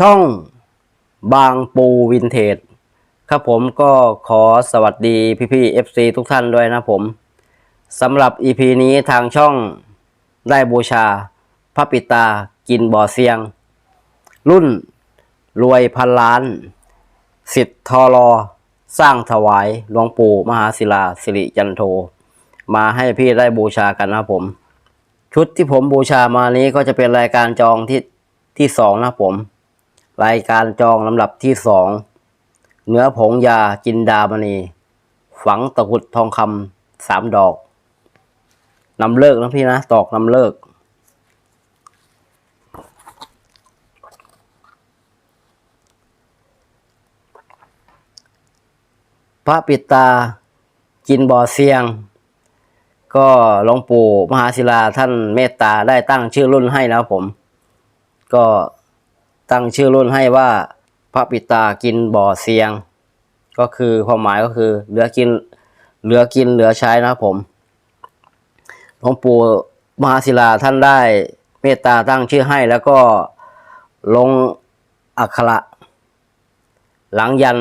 ช่องบางปูวินเทจครับผมก็ขอสวัสดีพี่ๆ FC ทุกท่านด้วยนะผมสำหรับ EP นี้ทางช่องได้บูชาพระปิตากินบ่อเซียง รุ่นรวยพันล้าน สิทธทอรอ สร้างถวายหลวงปู่มหาศิลาสิริจันโท มาให้พี่ได้บูชากันนะผม ชุดที่ผมบูชามานี้ก็จะเป็นรายการจองที่ที่สองนะผม รายการจองลำดับที่สองเนื้อผงยาจินดามณี ฝังตะกุดทองคำสามดอกนำเลิกนะพี่นะตอกนำเลิก พระปิตาจินบ่อเซียง ก็หลวงปู่มหาศิลาท่านเมตตาได้ตั้งชื่อรุ่นให้แล้วผม ก็ ตั้งชื่อรุ่นให้ว่าพระปิตากินบ่อเซียง ก็คือความหมายก็คือเหลือกินเหลือกินเหลือใช้นะครับผมหลวงปู่มหาศิลาท่านได้เมตตาตั้งชื่อให้แล้วก็ลงอักขระหลังยัน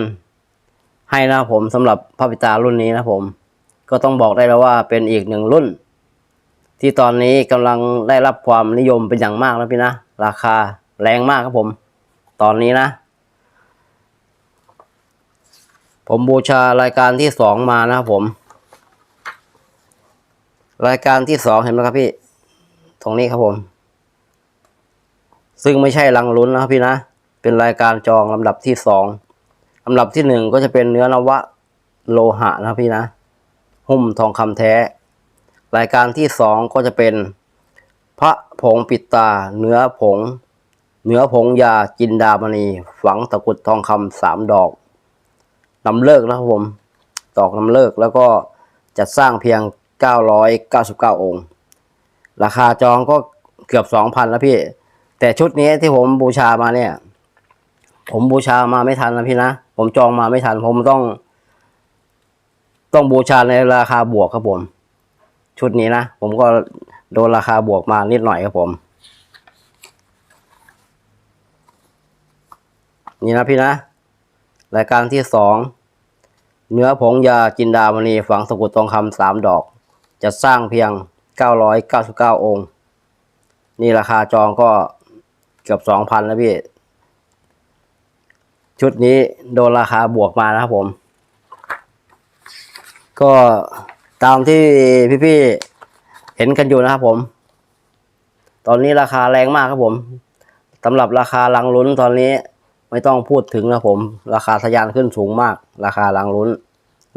ให้นะผมสำหรับพระปิตารุ่นนี้นะผม ก็ต้องบอกได้แล้วว่าเป็นอีกหนึ่งรุ่น ที่ตอนนี้กำลังได้รับความนิยมเป็นอย่างมากแล้วพี่นะ ราคา แรงมากครับผม ตอนนี้นะ ผมบูชารายการที่สองมานะครับผม รายการที่สองเห็นไหมครับพี่ ตรงนี้ครับผม ซึ่งไม่ใช่ลังลุ้นนะครับพี่นะ เป็นรายการจองลำดับที่สองลำดับที่หนึ่งก็จะเป็นเนื้อนวะโลหะนะครับพี่นะ หุ้มทองคำแท้ รายการที่สองก็จะเป็น พระผงปิดตา เนื้อผง เนื้อผงยาจินดามณี ฝังตะกุดทองคำสามดอกนำเลิกนะครับผม ดอกนำเลิกแล้วก็จัดสร้างเพียง 999 องค์ ราคาจองก็เกือบ 2,000 แล้วพี่ แต่ชุดนี้ที่ผมบูชามาเนี่ย ผมบูชามาไม่ทันนะพี่นะ ผมจองมาไม่ทัน ผมต้อง ต้องบูชาในราคาบวกครับผม ชุดนี้นะ ผมก็โดนราคาบวกมานิดหน่อยครับผม นี่นะพี่นะ รายการที่สองเนื้อผงยาจินดามณีฝังสกุลทองคำสามดอก จะสร้างเพียงเก้าร้อยเก้าสิบเก้าองค์ นี่ราคาจองก็เกือบสองพันแล้วพี่ ชุดนี้โดนราคาบวกมานะครับผม ก็ตามที่พี่ๆเห็นกันอยู่นะครับผม ตอนนี้ราคาแรงมากครับผมสำหรับราคาลังลุ้นตอนนี้ ไม่ต้องพูดถึงนะผม ราคาทะยานขึ้นสูงมาก ราคาลังลุ้น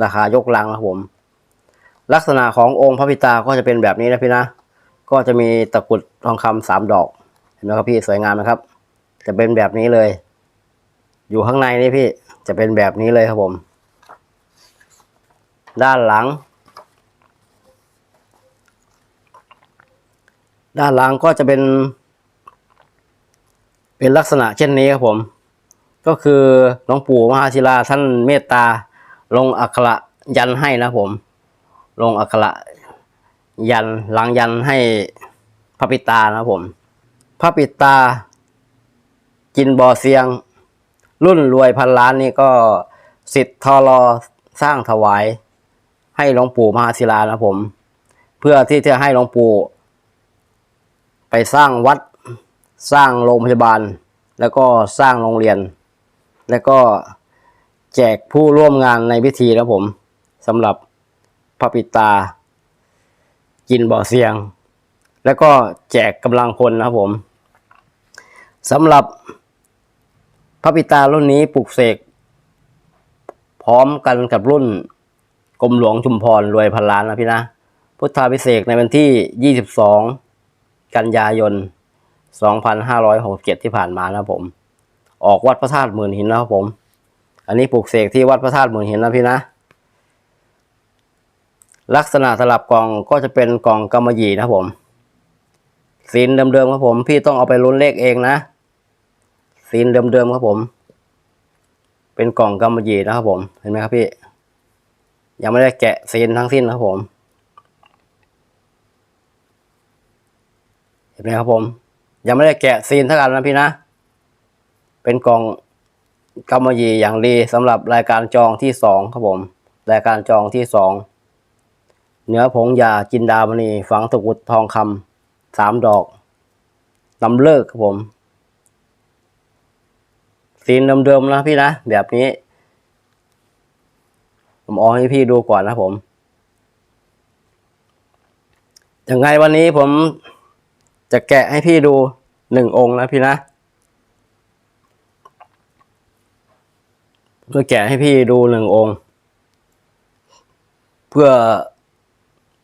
ราคายกลังนะผม ลักษณะขององค์พระพิตาก็จะเป็นแบบนี้นะพี่นะ ก็จะมีตะกรุดทองคำสามดอก เห็นไหมครับพี่สวยงามไหมครับ จะเป็นแบบนี้เลย อยู่ข้างในนี่พี่จะเป็นแบบนี้เลยครับผม ด้านหลัง ด้านหลังก็จะเป็น เป็นลักษณะเช่นนี้ครับผม ก็คือหลวงปู่มหาศิลาท่านเมตตา ลงอักขระยันให้นะผม ลงอักขระยันหลังยันให้พระปิตานะครับผม พระปิตา กินบ่อเสียง รุ่นรวยพันล้านนี่ก็สิทธิ์ทอรอสร้างถวาย ให้หลวงปู่มหาศิลานะผม เพื่อที่จะให้หลวงปู่ ไปสร้างวัดสร้างโรงพยาบาล แล้วก็สร้างโรงเรียน แล้วก็แจกผู้ร่วมงานในพิธีนะผมสำหรับพระปิตา กินบ่อเสียง แล้วก็แจกกำลังพลนะครับผมสำหรับพระปิตารุ่นนี้ปลุกเสก พร้อมกันกับรุ่นกรมหลวงชุมพรรวยพันล้านนะพี่นะ พุทธาพิเศษในวันที่ 22 กันยายน 2567 ที่ผ่านมานะผม ออกวัดพระธาตุหมื่นหินนะครับผม อันนี้ปลูกเสกที่วัดพระธาตุหมื่นหินนะพี่นะ ลักษณะสลับกล่องก็จะเป็นกล่องกำมะหยี่นะครับผมซีนเดิมๆครับผม พี่ต้องเอาไปลุ้นเลขเองนะซีนเดิมๆครับผม เป็นกล่องกำมะหยี่นะครับผม เห็นไหมครับพี่ ยังไม่ได้แกะซีนทั้งสิ้นนะครับผม เห็นไหมครับผม ยังไม่ได้แกะซีนเท่ากันนะพี่นะ เป็นกล่องกำมะหยี่อย่างดีสำหรับรายการจองที่สองครับผม รายการจองที่สองเนื้อผงยาจินดามณีฝังตะกุดทองคำสามดอกลำเลิกครับผมสีเดิมๆนะพี่นะ แบบนี้ ผมเอาให้พี่ดูก่อนนะผมยังไงวันนี้ผมจะแกะให้พี่ดูหนึ่งองค์นะพี่นะ เพื่อแกะให้พี่ดูหนึ่งองค์ เพื่อ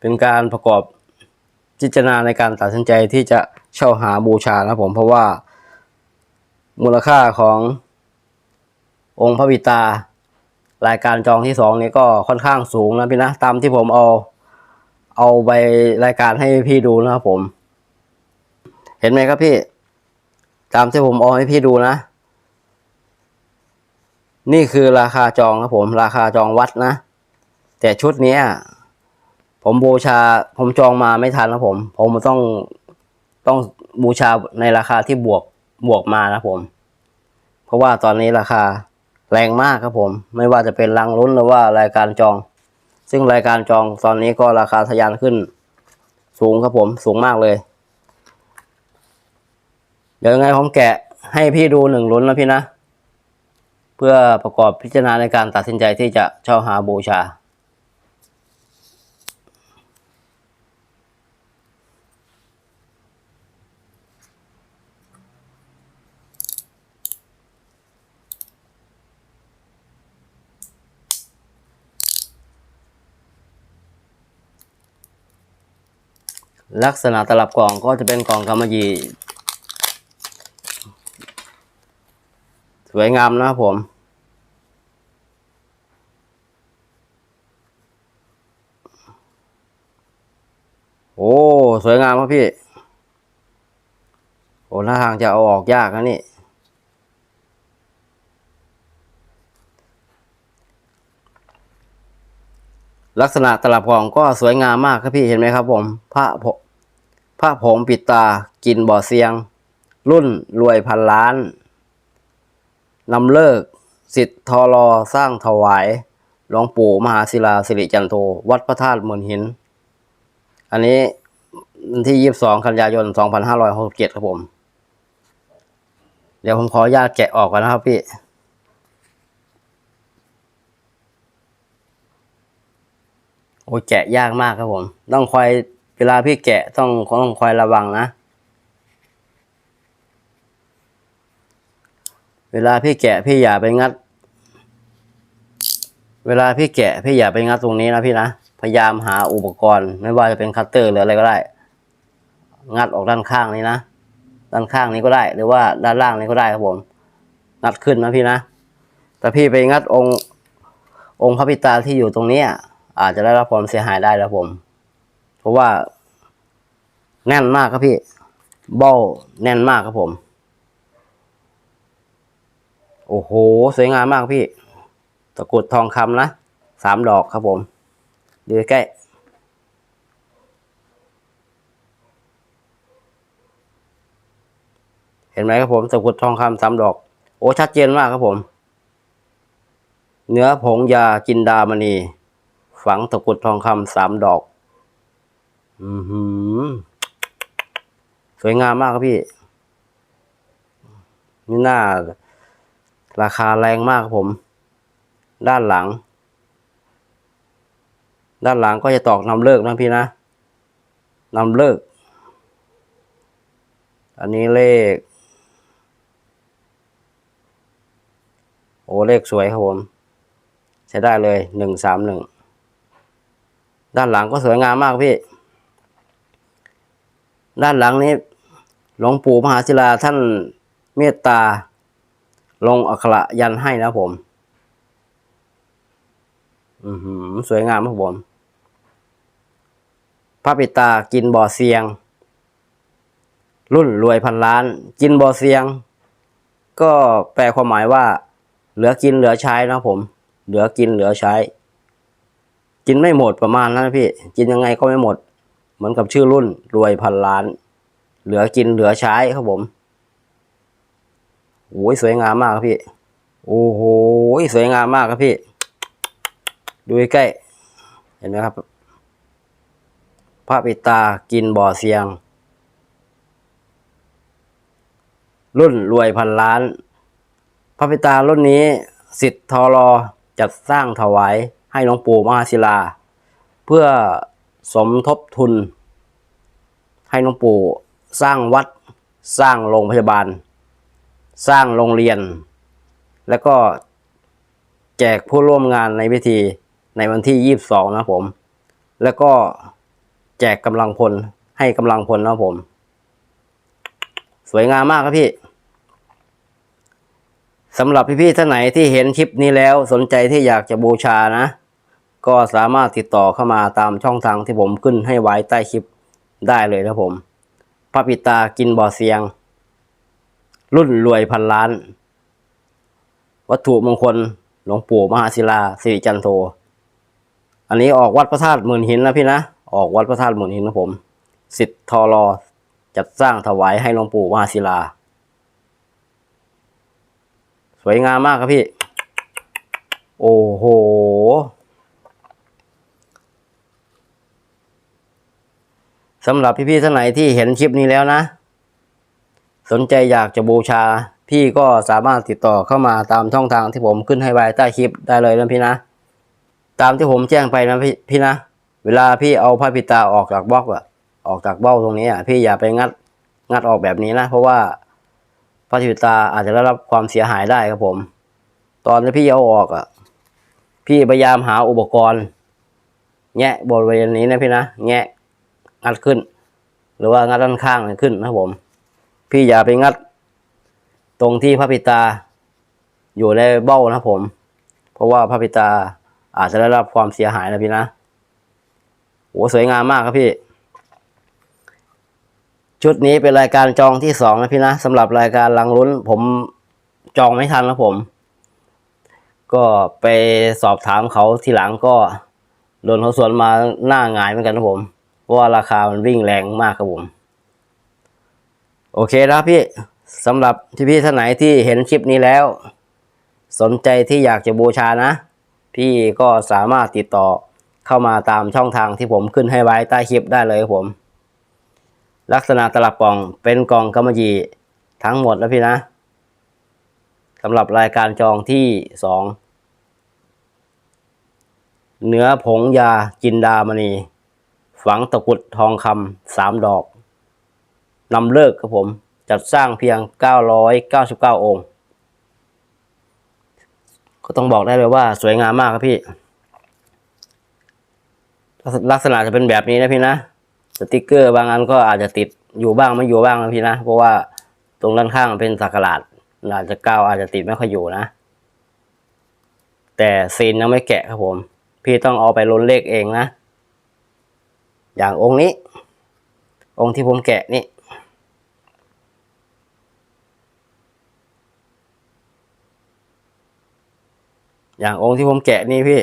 เป็นการประกอบพิจารณาในการตัดสินใจที่จะเช่าหาบูชานะผมเพราะว่า มูลค่าขององค์พระบิตา รายการจองที่สองนี้ก็ค่อนข้างสูงนะพี่นะตามที่ผมเอา เอาใบรายการให้พี่ดูนะครับผม เห็นไหมครับพี่ ตามที่ผมเอาให้พี่ดูนะ นี่คือราคาจองครับผม ราคาจองวัดนะ แต่ชุดนี้ผมบูชาผมจองมาไม่ทันนะผม ผมต้องต้องบูชาในราคาที่บวกบวกมานะผม เพราะว่าตอนนี้ราคาแรงมากครับผม ไม่ว่าจะเป็นรังลุ้นหรือว่ารายการจอง ซึ่งรายการจองตอนนี้ก็ราคาทะยานขึ้น สูงครับผมสูงมากเลย เดี๋ยวยังไงผมแกะให้พี่ดูหนึ่งลุ้นนะพี่นะ เพื่อประกอบพิจารณาในการตัดสินใจที่จะเช่าหาบูชา ลักษณะตลับกล่องก็จะเป็นกล่องกำมะหยี่ สวยงามนะครับผม โอ้ สวยงามครับพี่ โอ้หน้าทางจะเอาออกยากนะนี่ ลักษณะตลับกล่องก็สวยงามมากครับพี่เห็นไหมครับผมพระผพระผงปิดตากินบ่อเสียง รุ่นรวยพันล้าน นำเลิกสิทธิ์ทอรอสร้างถวายหลวงปู่มหาศิลาสิริจันโทวัดพระธาตุมืองหิน อันนี้วันที่22กันยายน2567ครับผม เดี๋ยวผมขออนุญาตแกะออกก่อนนะครับพี่โอ้แกะยากมากครับผม ต้องคอยเวลาพี่แกะต้องต้องคอยระวังนะ เวลาพี่แกะพี่อย่าไปงัด เวลาพี่แกะพี่อย่าไปงัดตรงนี้นะพี่นะ พยายามหาอุปกรณ์ ไม่ว่าจะเป็นคัตเตอร์หรืออะไรก็ได้ งัดออกด้านข้างนี้นะ ด้านข้างนี้ก็ได้ หรือว่าด้านล่างนี้ก็ได้ครับผม งัดขึ้นนะพี่นะ แต่พี่ไปงัดองค์องค์พระพิตาที่อยู่ตรงนี้อาจจะได้รับความเสียหายได้แล้วผม เพราะว่าแน่นมากครับพี่ เบ้าแน่นมากครับผม โอ้โห สวยงามมากพี่ ตะกรุดทองคำนะสามดอกครับผม ดูใกล้เห็นไหมครับผมตะกรุดทองคำสามดอก โอ้ชัดเจนมากครับผม เนื้อผงยาจินดามณี ฝังตะกรุดทองคำสามดอก อือหือ สวยงามมากครับพี่นี่น่า ราคาแรงมากครับผม ด้านหลัง ด้านหลังก็จะตอกนำเลิกนะพี่นะนำเลิก อันนี้เลข โอ้เลขสวยครับผมใช้ได้เลยหนึ่งสามหนึ่งด้านหลังก็สวยงามมากพี่ ด้านหลังนี้หลวงปู่มหาศิลาท่านเมตตา ลงอักขระยันให้นะผม อือหือ สวยงามครับผมพระปิตากินบ่อเสียง รุ่นรวยพันล้าน กินบ่อเสียง ก็แปลความหมายว่า เหลือกินเหลือใช้นะผม เหลือกินเหลือใช้ กินไม่หมดประมาณนั้นพี่ กินยังไงก็ไม่หมด เหมือนกับชื่อรุ่นรวยพันล้าน เหลือกินเหลือใช้ครับผม โอ้ยสวยงามมากครับพี่ โอ้โหสวยงามมากครับพี่ ดูใกล้ เห็นไหมครับ พระปิตากินบ่อเสียง รุ่นรวยพันล้าน พระปิตารุ่นนี้สิทธิ์ทอรอจัดสร้างถวายให้หลวงปู่มหาศิลา เพื่อสมทบทุน ให้หลวงปู่สร้างวัดสร้างโรงพยาบาล สร้างโรงเรียน แล้วก็แจกผู้ร่วมงานในพิธีในวันที่ 22 นะผม แล้วก็แจกกำลังพลให้กำลังพลนะผม สวยงามมากครับพี่สำหรับพี่ๆท่านไหนที่เห็นคลิปนี้แล้วสนใจที่อยากจะบูชานะ ก็สามารถติดต่อเข้ามาตามช่องทางที่ผมขึ้นให้ไว้ใต้คลิปได้เลยนะครับผมพระปิตากินบ่อเสียง รุ่นรวยพันล้าน วัตถุมงคลหลวงปู่มหาศิลาสิริจันโท อันนี้ออกวัดพระธาตุหมื่นหินนะพี่นะ ออกวัดพระธาตุหมื่นหินนะผม สิทธิ์ทอรอจัดสร้างถวายให้หลวงปู่มหาศิลา สวยงามมากครับพี่ โอ้โห สำหรับพี่ๆท่านไหนที่เห็นคลิปนี้แล้วนะ สนใจอยากจะบูชา พี่ก็สามารถติดต่อเข้ามาตามช่องทางที่ผมขึ้นให้ไว้ใต้คลิปได้เลยนะพี่นะ ตามที่ผมแจ้งไปนะพี่พี่นะ เวลาพี่เอาพระปิตาออกจากบล็อกอะออกจากเบ้าตรงนี้อะพี่อย่าไปงัดงัดออกแบบนี้นะ เพราะว่าพระปิตาอาจจะได้รับความเสียหายได้ครับผม ตอนที่พี่เอาออกอะพี่พยายามหาอุปกรณ์ แงะบริเวณนี้นะพี่นะ แงะงัดขึ้น หรือว่างัดด้านข้างขึ้นนะผม พี่อย่าไปงัด ตรงที่พระปิตา อยู่ในเบ้านะผม เพราะว่าพระปิตาอาจจะได้รับความเสียหายนะพี่นะโหสวยงามมากครับพี่ ชุดนี้เป็นรายการจองที่สองนะพี่นะสำหรับรายการลังลุ้น ผมจองไม่ทันนะผม ก็ไปสอบถามเขาทีหลังก็โดนเขาสวนมาหน้าหงายเหมือนกันนะผม เพราะว่าราคามันวิ่งแรงมากครับผม โอเคนะครับพี่สำหรับที่พี่ท่านไหนที่เห็นคลิปนี้แล้ว สนใจที่อยากจะบูชานะ พี่ก็สามารถติดต่อเข้ามาตามช่องทางที่ผมขึ้นให้ไว้ใต้คลิปได้เลยครับผม ลักษณะตลับกล่องเป็นกล่องกำมะหยี่ทั้งหมดแล้วพี่นะสำหรับรายการจองที่สองเนื้อผงยาจินดามณี ฝังตะกุดทองคำสามดอก นำเลิกครับผมจัดสร้างเพียง 999 องค์ ก็ต้องบอกได้เลยว่าสวยงามมากครับพี่ ลักษณะจะเป็นแบบนี้นะพี่นะ สติกเกอร์บางอันก็อาจจะติดอยู่บ้างไม่อยู่บ้างนะพี่นะ เพราะว่าตรงด้านข้างเป็นสักหลาดอาจจะก้าวอาจจะติดไม่ค่อยอยู่นะ แต่ซีนยังไม่แกะครับผม พี่ต้องเอาไปลนเลขเองนะ อย่างองค์นี้ องค์ที่ผมแกะนี่ อย่างองค์ที่ผมแกะนี่พี่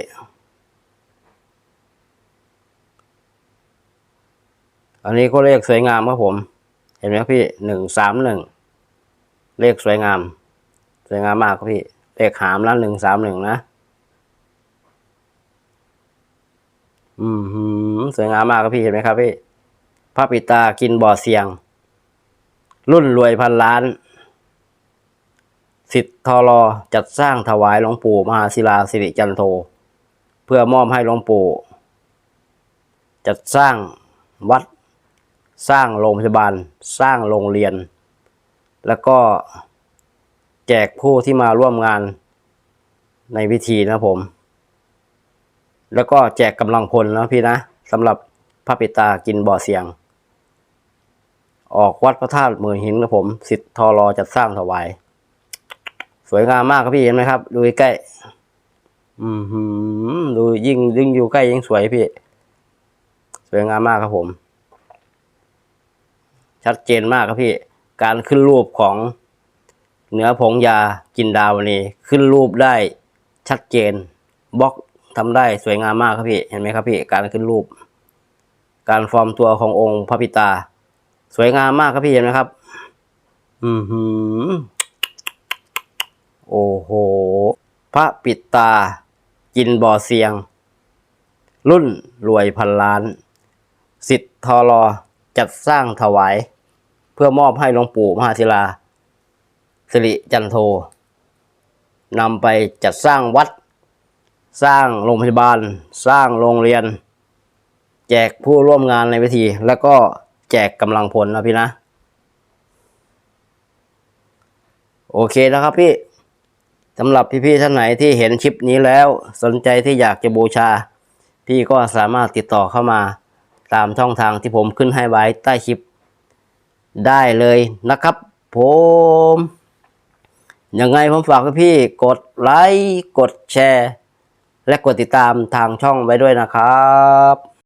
อันนี้ก็เลขสวยงามครับผม เห็นไหมครับพี่หนึ่งสามหนึ่งเลขสวยงาม สวยงามมากครับพี่ เลขหามแล้วหนึ่งสามหนึ่งนะอืมหืมสวยงามมากครับพี่เห็นไหมครับพี่พระปิตากินบ่อเสียง รุ่นรวยพันล้าน สิทธทรอจัดสร้างถวายหลวงปู่มหาศิลาสิริจันโท เพื่อมอบให้หลวงปู่ จัดสร้างวัดสร้างโรงพยาบาลสร้างโรงเรียน แล้วก็แจกผู้ที่มาร่วมงานในพิธีนะผม แล้วก็แจกกำลังพลนะพี่นะสำหรับพระปิตากินบ่อเสียง ออกวัดพระธาตุหมื่นหินนะผม สิทธทรอจัดสร้างถวาย สวยงามมากครับพี่เห็นไหมครับ ดูใกล้อืมหืมดูยิ่งยิ่งอยู่ใกล้ยิ่งสวยพี่ สวยงามมากครับผม ชัดเจนมากครับพี่ การขึ้นรูปของเนื้อผงยาจินดาวนี้ ขึ้นรูปได้ชัดเจนบล็อกทำได้สวยงามมากครับพี่ เห็นไหมครับพี่ การขึ้นรูป การฟอร์มตัวขององค์พระปิตา สวยงามมากครับพี่เห็นไหมครับ อือหือ โอ้โห พระปิดตา กินบ่อเสียง รุ่นรวยพันล้าน สิทธทอรอจัดสร้างถวาย เพื่อมอบให้หลวงปู่มหาศิลา สิริจันโทนำไปจัดสร้างวัด สร้างโรงพยาบาล สร้างโรงเรียน แจกผู้ร่วมงานในพิธี แล้วก็แจกกำลังพลนะพี่นะ โอเคนะครับพี่ สำหรับพี่ๆท่านไหนที่เห็นคลิปนี้แล้วสนใจที่อยากจะบูชา พี่ก็สามารถติดต่อเข้ามา ตามช่องทางที่ผมขึ้นให้ไว้ใต้คลิป ได้เลยนะครับผมยังไงผมฝากพี่กดไลค์กดแชร์ และกดติดตามทางช่องไว้ด้วยนะครับ